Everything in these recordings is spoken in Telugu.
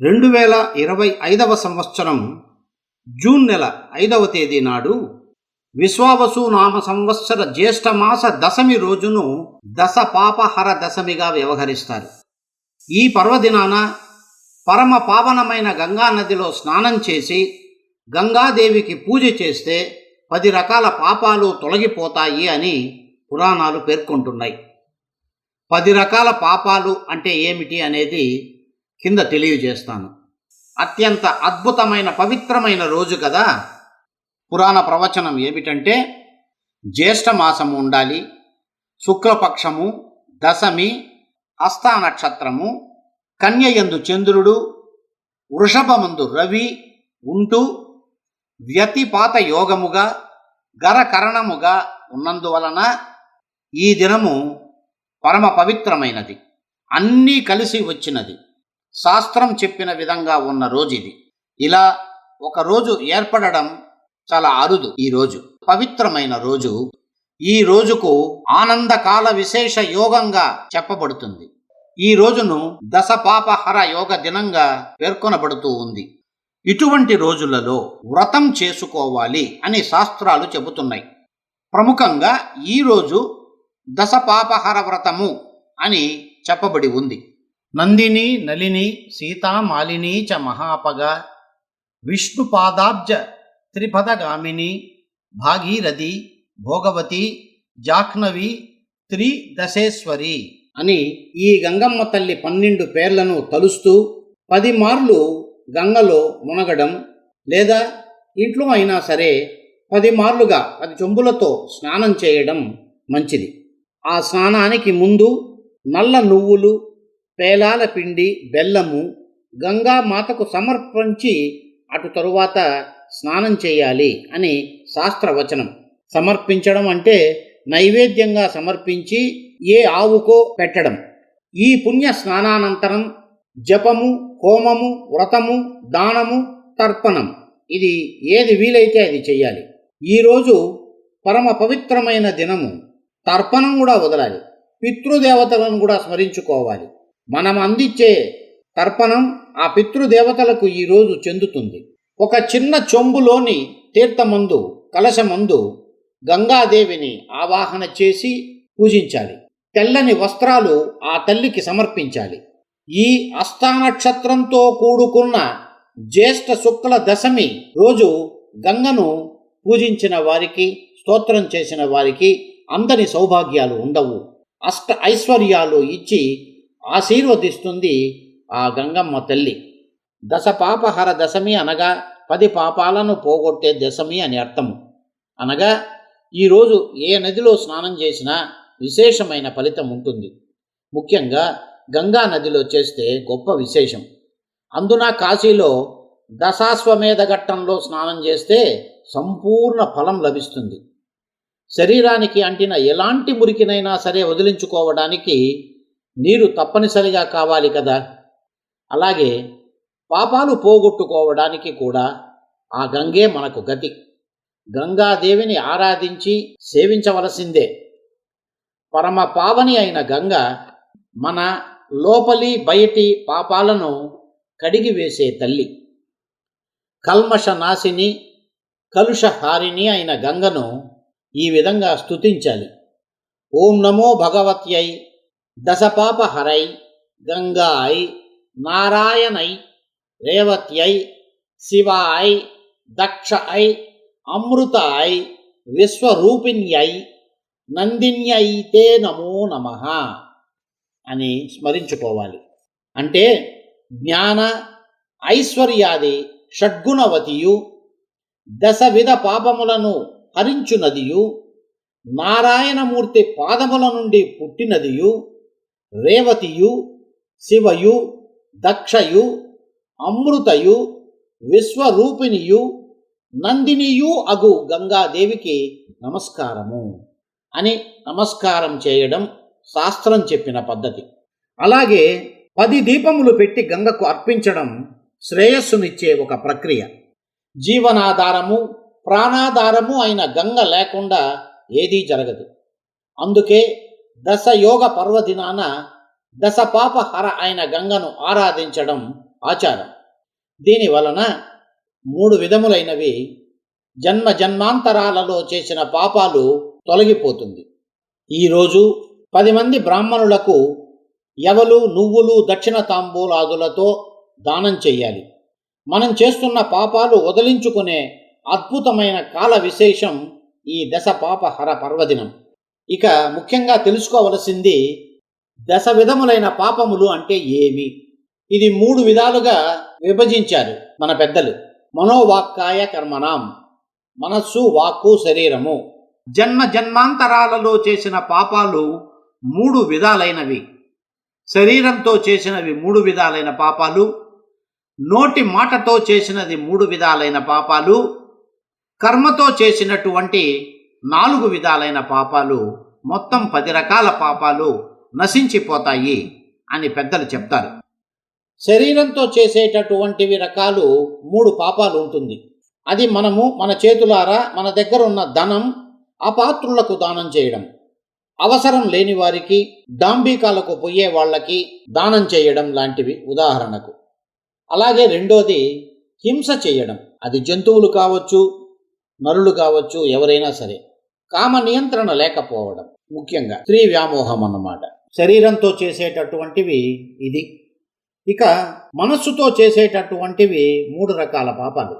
రెండు వేల ఇరవై ఐదవ సంవత్సరం జూన్ నెల ఐదవ తేదీ నాడు విశ్వావసు నామ సంవత్సర జ్యేష్ఠమాస దశమి రోజును దశ పాపహర దశమిగా వ్యవహరిస్తారు. ఈ పర్వదినాన పరమ పావనమైన గంగా నదిలో స్నానం చేసి గంగాదేవికి పూజ చేస్తే పది రకాల పాపాలు తొలగిపోతాయి అని పురాణాలు పేర్కొంటున్నాయి. పది రకాల పాపాలు అంటే ఏమిటి అనేది కింద తెలియజేస్తాను. అత్యంత అద్భుతమైన పవిత్రమైన రోజు కదా! పురాణ ప్రవచనం ఏమిటంటే జ్యేష్ఠ మాసము ఉండాలి శుక్లపక్షము దశమి హస్తా నక్షత్రము కన్యయందు చంద్రుడు వృషభమందు రవి ఉంటూ వ్యతిపాత యోగముగా గరకరణముగా ఉన్నందువలన ఈ దినము పరమ పవిత్రమైనది. అన్నీ కలిసి వచ్చినది. శాస్త్రం చెప్పిన విధంగా ఉన్న రోజు ఇది ఇలా ఒక రోజు ఏర్పడడం చాలా అరుదు ఈ రోజు. పవిత్రమైన రోజు. ఈ రోజుకు ఆనందకాల విశేష యోగంగా చెప్పబడుతుంది. ఈ రోజును దశపాపహర యోగ దినంగా పేర్కొనబడుతూ ఉంది. ఇటువంటి రోజులలో వ్రతం చేసుకోవాలి అని శాస్త్రాలు చెబుతున్నాయి. ప్రముఖంగా ఈ రోజు దశపాపహర వ్రతము అని చెప్పబడి ఉంది. నందిని నలిని సీతామాలిని చ మహాపగ విష్ణుపాదాబ్జ త్రిపదగామిని భాగీరథి భోగవతి జాహ్నవి త్రిదశేశ్వరి అని ఈ గంగమ్మ తల్లి పన్నెండు పేర్లను తలుస్తూ పది మార్లు గంగలో మునగడం లేదా ఇంట్లో అయినా సరే పది మార్లుగా పది చెంబులతో స్నానం చేయడం మంచిది. ఆ స్నానానికి ముందు నల్ల నువ్వులు పేలాల పిండి బెల్లము గంగా మాతకు సమర్పించి అటు తరువాత స్నానం చేయాలి అని శాస్త్రవచనం. సమర్పించడం అంటే నైవేద్యంగా సమర్పించి ఏ ఆవుకో పెట్టడం. ఈ పుణ్య స్నానానంతరం జపము హోమము వ్రతము దానము తర్పణం. ఇది ఏది వీలైతే అది చెయ్యాలి. ఈరోజు పరమ పవిత్రమైన దినము. తర్పణం కూడా వదలాలి. పితృదేవతలను కూడా స్మరించుకోవాలి. మనం అందించే తర్పణం ఆ పితృదేవతలకు ఈరోజు చెందుతుంది. ఒక చిన్న చెంబులోని తీర్థమందు కలశమందు గంగాదేవిని ఆవాహన చేసి పూజించాలి. తెల్లని వస్త్రాలు ఆ తల్లికి సమర్పించాలి. ఈ అస్తానక్షత్రంతో కూడుకున్న జ్యేష్ఠ శుక్ల దశమి రోజు గంగను పూజించిన వారికి స్తోత్రం చేసిన వారికి అందని సౌభాగ్యాలు ఉండవు. అష్ట ఐశ్వర్యాలు ఇచ్చి ఆశీర్వదిస్తుంది ఆ గంగమ్మ తల్లి. దశ పాపహర దశమి అనగా పది పాపాలను పోగొట్టే దశమి అని అర్థము. అనగా ఈరోజు ఏ నదిలో స్నానం చేసినా విశేషమైన ఫలితం ఉంటుంది. ముఖ్యంగా గంగా నదిలో చేస్తే గొప్ప విశేషం. అందున కాశీలో దశాశ్వమేధ ఘట్టంలో స్నానం చేస్తే సంపూర్ణ ఫలం లభిస్తుంది. శరీరానికి అంటిన ఎలాంటి మురికినైనా సరే వదిలించుకోవడానికి నీరు తప్పనిసరిగా కావాలి కదా? అలాగే పాపాలు పోగొట్టుకోవడానికి కూడా ఆ గంగే మనకు గతి. గంగాదేవిని ఆరాధించి సేవించవలసిందే. పరమ పావని అయిన గంగ మన లోపలి బయటి పాపాలను కడిగి వేసే తల్లి. కల్మష నాశిని కలుషహారిణి అయిన గంగను ఈ విధంగా స్తుతించాలి. ఓం నమో భగవత్యై దశపాపహరై గంగాయ్ నారాయణై రేవత్యై శివాయ్ దక్షఐ అమృతాయ్ విశ్వరూపిణ్యై నందిన్యైతే నమో నమ అని స్మరించుకోవాలి. అంటే జ్ఞాన ఐశ్వర్యాది షడ్గుణవతియు దశవిధ పాపములను హరించునదియు నారాయణమూర్తి పాదముల నుండి పుట్టినదియు రేవతియు శివయు దక్షయు అమృతయు విశ్వరూపిణియు నందినియు అగు గంగాదేవికి నమస్కారము అని నమస్కారం చేయడం శాస్త్రం చెప్పిన పద్ధతి. అలాగే పది దీపములు పెట్టి గంగకు అర్పించడం శ్రేయస్సునిచ్చే ఒక ప్రక్రియ. జీవనాధారము ప్రాణాధారము అయిన గంగ లేకుండా ఏదీ జరగదు. అందుకే దశ యోగ పర్వదినాన దశ పాపహర అయిన గంగను ఆరాధించడం ఆచారం. దీని వలన మూడు విధములైనవి జన్మ జన్మాంతరాలలో చేసిన పాపాలు తొలగిపోతుంది. ఈరోజు పది మంది బ్రాహ్మణులకు ఎవలు నువ్వులు దక్షిణ తాంబూలాదులతో దానం చెయ్యాలి మనం చేస్తున్న పాపాలు వదిలించుకునే అద్భుతమైన కాల విశేషం ఈ దశ పాపహర పర్వదినం. ఇక ముఖ్యంగా తెలుసుకోవలసింది దశ విధములైన పాపములు అంటే ఏమి? ఇది మూడు విధాలుగా విభజించారు మన పెద్దలు. మనోవాక్కాయ కర్మణం మనస్సు వాక్కు శరీరము. జన్మ జన్మాంతరాలలో చేసిన పాపాలు మూడు విధాలైనవి. శరీరంతో చేసినవి మూడు విధాలైన పాపాలు. నోటి మాటతో చేసినది మూడు విధాలైన పాపాలు. కర్మతో చేసినటువంటి నాలుగు విధాలైన పాపాలు మొత్తం పది రకాల పాపాలు నశించిపోతాయి అని పెద్దలు చెప్తారు. శరీరంతో చేసేటటువంటివి రకాలు మూడు పాపాలు ఉంటుంది. అది మనము మన చేతులారా మన దగ్గర ఉన్న ధనం అపాత్రులకు దానం చేయడం. అవసరం లేని వారికి డాంబీకాలకు పోయే వాళ్ళకి దానం చేయడం లాంటివి ఉదాహరణకు. అలాగే రెండోది హింస చేయడం. అది జంతువులు కావచ్చు నరులు కావచ్చు ఎవరైనా సరే. కామ నియంత్రణ లేకపోవడం ముఖ్యంగా స్త్రీ వ్యామోహం అన్నమాట. శరీరంతో చేసేటటువంటివి ఇది. ఇక మనస్సుతో చేసేటటువంటివి మూడు రకాల పాపాలు.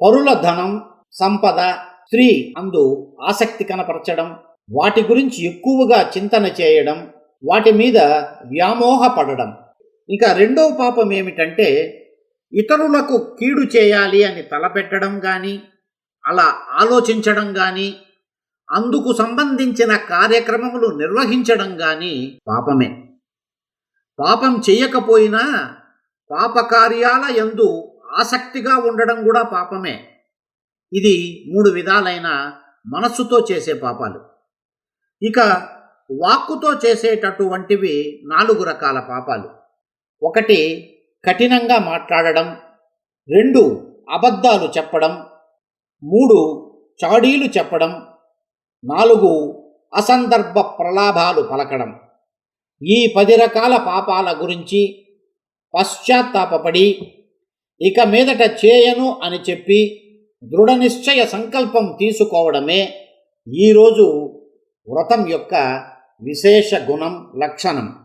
పరుల ధనం సంపద స్త్రీ అందు ఆసక్తి కనపరచడం వాటి గురించి ఎక్కువగా చింతన చేయడం వాటి మీద వ్యామోహపడడం. ఇంకా రెండవ పాపం ఏమిటంటే ఇతరులకు కీడు చేయాలి అని తలపెట్టడం కానీ అలా ఆలోచించడం కానీ అందుకు సంబంధించిన కార్యక్రమములు నిర్వహించడం కానీ పాపమే. పాపం చేయకపోయినా పాపకార్యాల యందు ఆసక్తిగా ఉండడం కూడా పాపమే. ఇది మూడు విధాలైన మనస్సుతో చేసే పాపాలు. ఇక వాక్కుతో చేసేటటువంటివి నాలుగు రకాల పాపాలు. ఒకటి కఠినంగా మాట్లాడడం. రెండు అబద్ధాలు చెప్పడం. మూడు చాడీలు చెప్పడం నాలుగు అసందర్భ ప్రలాభాలు పలకడం. ఈ పది రకాల పాపాల గురించి పశ్చాత్తాపపడి ఇక మీదట చేయను అని చెప్పి దృఢ నిశ్చయ సంకల్పం తీసుకోవడమే ఈరోజు వ్రతం యొక్క విశేష గుణం లక్షణం.